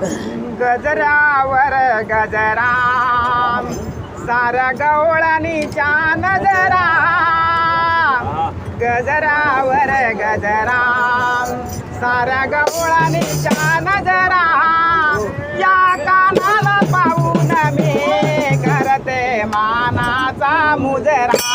गजरावर गजराम साऱ्या गवळणीच्या नजरा गजरावर गजराम साऱ्या गवळणीच्या नजरा या कानाला पाहून मी करते मानाचा मुजरा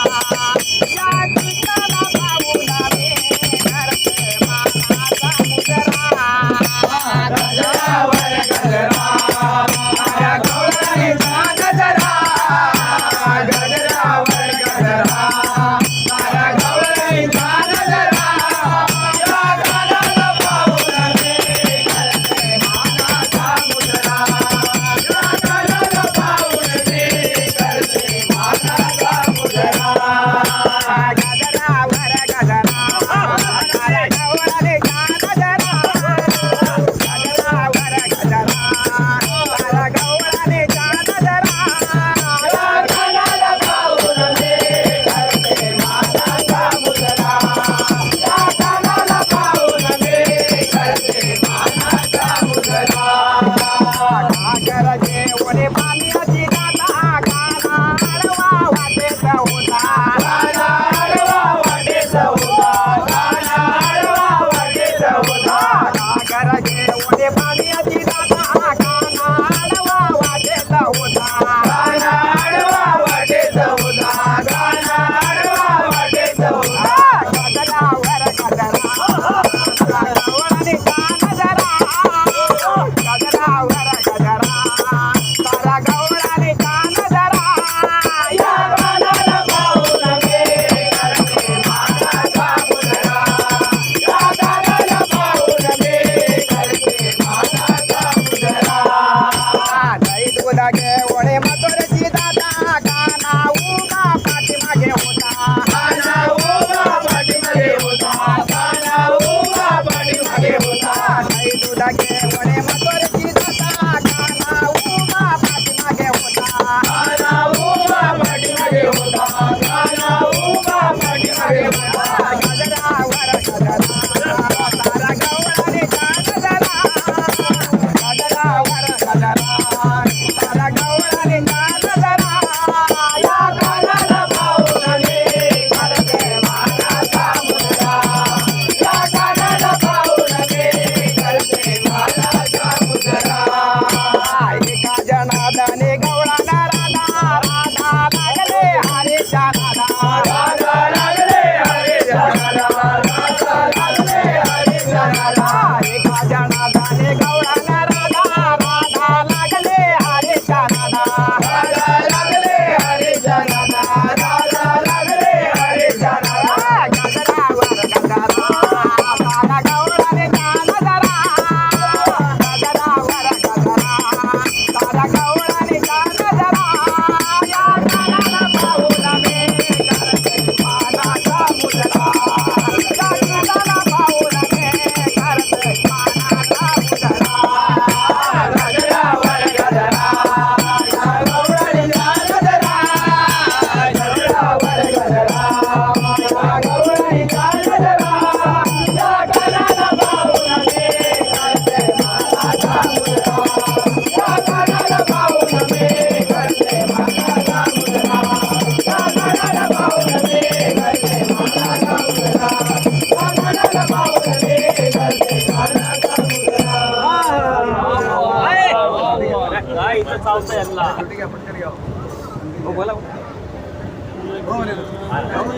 ¡Ah!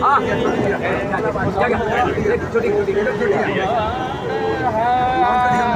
¡Ah! ¡Ah!